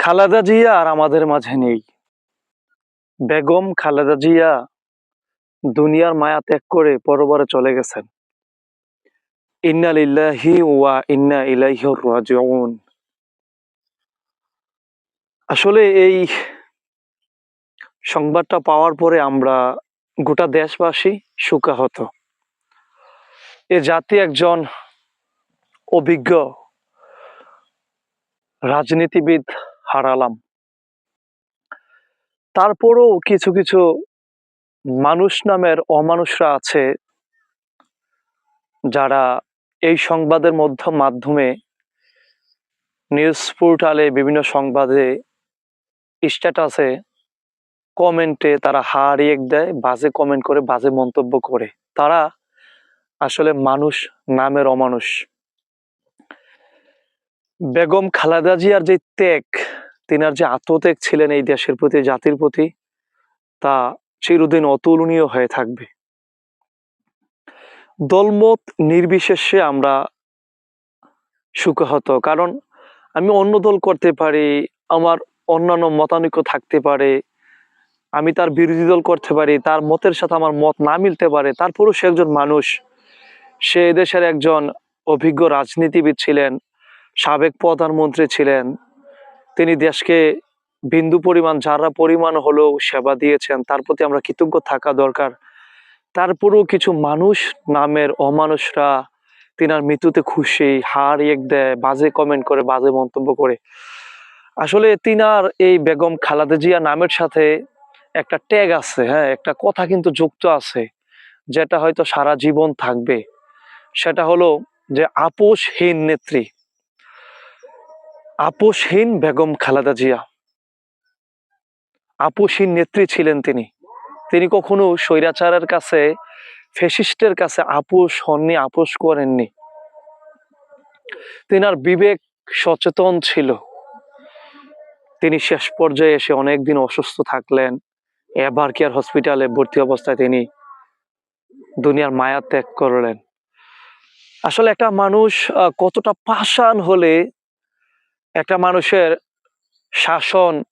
খালেদা জিয়া আর আমাদের মাঝে নেই। বেগম খালেদা জিয়া দুনিয়ার মায়া ত্যাগ করে পরবারে চলে গেছেন। ইন্না লিল্লাহি ওয়া ইন্না ইলাইহি রাজিউন। আসলে এই সংবাদটা পাওয়ার পরে আমরা গোটা দেশবাসী সুখাহত এ জাতি একজন অভিজ্ঞ রাজনীতিবিদ হারালাম। তারপরও কিছু কিছু মানুষ নামের অমানুষরা আছে যারা এই সংবাদের মধ্য, মাধ্যমে নিউজ পোর্টালে বিভিন্ন সংবাদে স্ট্যাটাসে কমেন্টে তারা হা রিয়েক্ট দেয়, বাজে কমেন্ট করে, বাজে মন্তব্য করে। তারা আসলে মানুষ নামের অমানুষ। বেগম খালেদা জিয়ার যে ত্যাগ তিনার যে আত্মত্যাগ ছিলেন এই দেশের প্রতি, জাতির প্রতি, তা চিরদিন অতুলনীয় হয়ে থাকবে। দলমত নির্বিশেষে আমরা সুখহত। কারণ আমি অন্য দল করতে পারি, আমার অন্যান্য মতানৈক্য থাকতে পারে, আমি তার বিরোধী দল করতে পারি, তার মতের সাথে আমার মত না মিলতে পারে তারপরও সে একজন মানুষ, সে দেশের একজন অভিজ্ঞ রাজনীতিবিদ ছিলেন, সাবেক প্রধানমন্ত্রী ছিলেন তিনি দেশকে বিন্দু পরিমাণ, যারা পরিমাণ হলেও সেবা দিয়েছেন, তার প্রতি আমরা কৃতজ্ঞ থাকা দরকার। তারপরেও কিছু মানুষ, নামের অমানুষরা তিনার মৃত্যুতে খুশি, হার এক দেয়, বাজে কমেন্ট করে, বাজে মন্তব্য করে। আসলে তিনার এই বেগম খালেদা জিয়া নামের সাথে একটা ট্যাগ আছে হ্যাঁ একটা কথা কিন্তু যুক্ত আছে, যেটা হয়তো সারা জীবন থাকবে। সেটা হলো যে আপোষহীন নেত্রী। আপোষহীন বেগম খালাদা জিয়া। আপোষহীন নেত্রী ছিলেন তিনি। তিনি কখনো স্বৈরাচারের কাছে ফেসিস্টের কাছে আপোষ হননি, আপোষ করেননি। তিনার বিবেক সচেতন ছিল। তিনি শেষ পর্যায়ে এসে অনেকদিন অসুস্থ থাকলেন। এবার কেয়ার হসপিটালে ভর্তি অবস্থায় তিনি দুনিয়ার মায়া ত্যাগ করলেন। আসলে একটা মানুষ কতটা পাষাণ হলে একটা মানুষের শাসন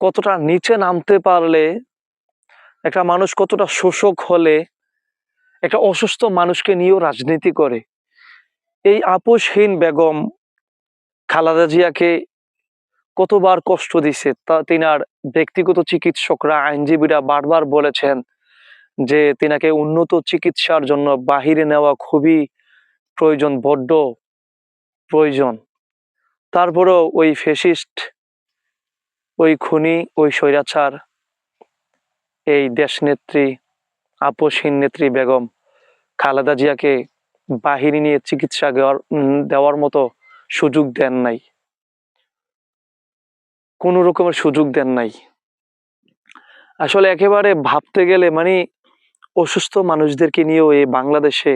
কতটা নিচে নামতে পারলে, একটা মানুষ কতটা শোষক হলে, একটা অসুস্থ মানুষকে নিয়েও রাজনীতি করে। এই আপোষহীন বেগম খালাদা জিয়াকে কতবার কষ্ট দিছে, তা তিনার ব্যক্তিগত চিকিৎসকরা, আইনজীবীরা বারবার বলেছেন যে তিনাকে উন্নত চিকিৎসার জন্য বাহিরে নেওয়া খুবই প্রয়োজন, বড্ড প্রয়োজন। তারপরেও ওই ফেসিস্ট, ওই খুনি, ওই স্বৈরাচার, এই দেশনেত্রী আপসহীন নেত্রী বেগম খালেদা জিয়াকে বাহিরে নিয়ে চিকিৎসা দেওয়ার মতো সুযোগ দেন নাই। কোনো রকমের সুযোগ দেন নাই। আসলে একেবারে ভাবতে গেলে মানে অসুস্থ মানুষদেরকে নিয়েও এই বাংলাদেশে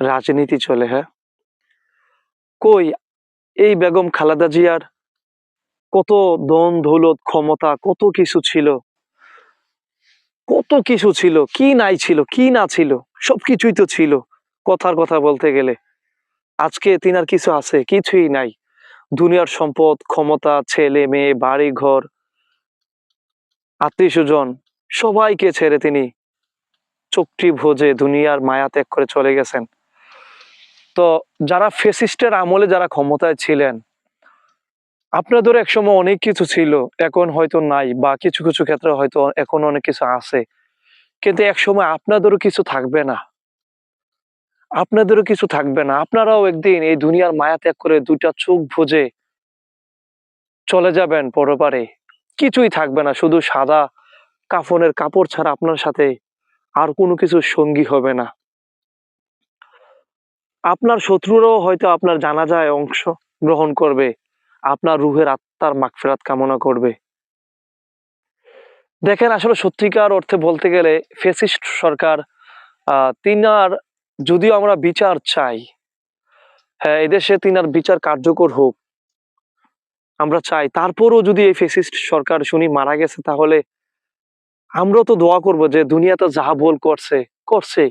রাজনীতি চলে হ্যাঁ? কই এই বেগম খালেদা জিয়ার কত দন দৌলত ক্ষমতা, কত কিছু ছিল। কত কিছু ছিল, কি নাই ছিল, কি না ছিল, সবকিছুই তো ছিল, কথার কথা বলতে গেলে। আজকে তিনার কিছু আছে, কিছুই নাই। দুনিয়ার সম্পদ, ক্ষমতা, ছেলে, মেয়ে, বাড়ি, ঘর, আত্মীয় স্বজন, সবাইকে ছেড়ে তিনি চুক্তি ভোজে দুনিয়ার মায়া ত্যাগ করে চলে গেছেন। তো যারা ফেসিস্টের আমলে যারা ক্ষমতায় ছিলেন আপনাদের একসময় অনেক কিছু ছিল, এখন হয়তো নাই বা কিছু কিছু ক্ষেত্রে হয়তো এখন অনেক কিছু আছে। কিন্তু একসময় আপনাদেরও কিছু থাকবে না। আপনাদেরও কিছু থাকবে না। আপনারাও একদিন এই দুনিয়ার মায়া ত্যাগ করে দুইটা চোখ ভুজে চলে যাবেন পরপারে। কিছুই থাকবে না, শুধু সাদা কাফনের কাপড় ছাড়া আপনার সাথে আর কোনো কিছু সঙ্গী হবে না। আপনার শত্রুরাও হয়তো আপনার জানাজায় অংশ গ্রহণ করবে। আপনার রুহের আত্মার মাগফিরাত কামনা করবে। দেখেন, আসলে সত্যিকার অর্থে বলতে গেলে ফেসিস্ট সরকার তিনার যদিও আমরা বিচার চাই হ্যাঁ এদেশে তিনার বিচার কার্যকর হোক, আমরা চাই। তারপরও যদি এই ফেসিস্ট সরকার শুনি মারা গেছে, তাহলে আমরা তো দোয়া করব যে দুনিয়াতে যাহা ভুল করছে করছে।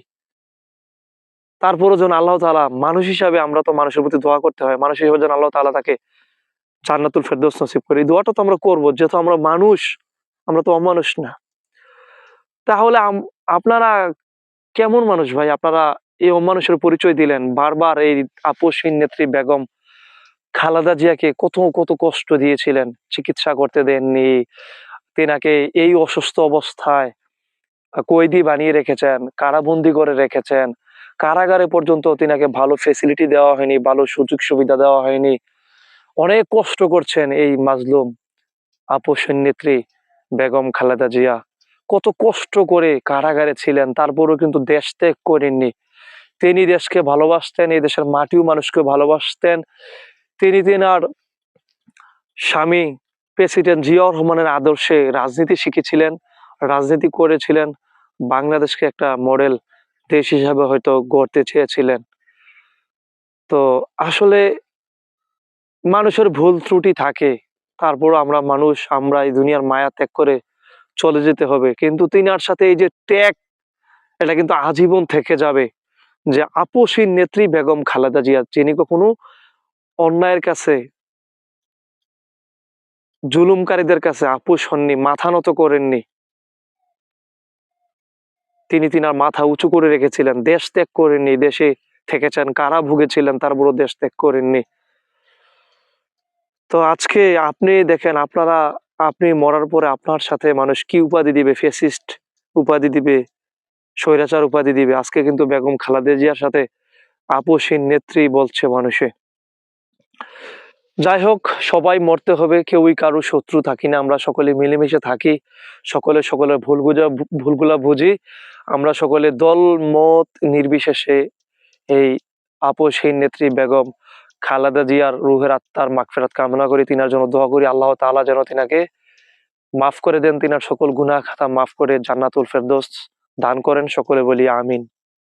তারপরও যেন আল্লাহ তাআলা মানুষ হিসাবে আমরা তো মানুষের প্রতি দোয়া করতে হয়, মানুষ হিসাবে যেন আল্লাহ তাআলা তাকে জান্নাতুল ফেরদৌস নসিব করে। এই দোয়াটা তো আমরা করব, যেহেতু আমরা মানুষ, আমরা তো অমানুষ না। তাহলে আপনারা কেমন মানুষ ভাই? আপনারা এই অমানুষের পরিচয় দিলেন, বারবার এই আপসহীন নেত্রী বেগম খালাদা জিয়াকে কত কত কষ্ট দিয়েছিলেন, চিকিৎসা করতে দেননি, তেনাকে এই অসুস্থ অবস্থায় কয়েদি বানিয়ে রেখেছেন, কারাবন্দি করে রেখেছেন কারাগারে পর্যন্ত তিনাকে ভালো ফেসিলিটি দেওয়া হয়নি, ভালো সুযোগ সুবিধা দেওয়া হয়নি। অনেক কষ্ট করছেন এই মাজলুম আপসের নেত্রী বেগম খালেদা জিয়া। কত কষ্ট করে কারাগারে ছিলেন, তারপরেও কিন্তু দেশ ত্যাগ করেননি। তিনি দেশকে ভালোবাসতেন, এই দেশের মাটিও মানুষকে ভালোবাসতেন। তিনি তেনার স্বামী প্রেসিডেন্ট জিয়াউর রহমানের আদর্শে রাজনীতি শিখেছিলেন, রাজনীতি করেছিলেন। বাংলাদেশকে একটা মডেল দেশ হিসাবে হয়তো গড়তে চেয়েছিলেন। তো আসলে মানুষের ভুল ত্রুটি থাকে, তারপর আমরা মানুষ, আমরা এই দুনিয়ার মায়া ত্যাগ করে চলে যেতে হবে। কিন্তু তিনার সাথে এই যে ট্যাগ এটা কিন্তু আজীবন থেকে যাবে যে আপসীন নেত্রী বেগম খালেদা জিয়া, যিনি কখনো অন্যায়ের কাছে, জুলুমকারীদের কাছে আপোষ হননি, মাথা নত করেননি। তিনি তিনার মাথা উঁচু করে রেখেছিলেন। দেশ ত্যাগ করেননি, দেশে থেকেছেন কারা ভুগেছিলেন তারপরও দেশ ত্যাগ করেননি। তো আজকে আপনি দেখেন, আপনারা, আপনি মরার পরে আপনার সাথে মানুষ কি উপাধি দিবে? ফেসিস্ট উপাধি দিবে? স্বৈরাচার উপাধি দিবে? আজকে কিন্তু বেগম খালেদা জিয়ার সাথে আপোষহীন নেত্রী বলছে মানুষে। যাই হোক, সবাই মরতে হবে, কেউই কারও শত্রু থাকি না, আমরা সকলে মিলেমিশে থাকি, সকলে সকলের বুঝা, ভুলগুলা বুঝি, আমরা সকলে দল, মত নির্বিশেষে এই আপোষহীন নেত্রী বেগম খালাদা জিয়ার রুহের আত্মার মাগফিরাত কামনা করি, তিনার জন্য দোয়া করি, আল্লাহ তাআলা যেন তিনাকে মাফ করে দেন, তিনার সকল গুনাহ খাতা মাফ করে জান্নাতুল ফেরদৌস দান করেন, সকলে বলি আমিন।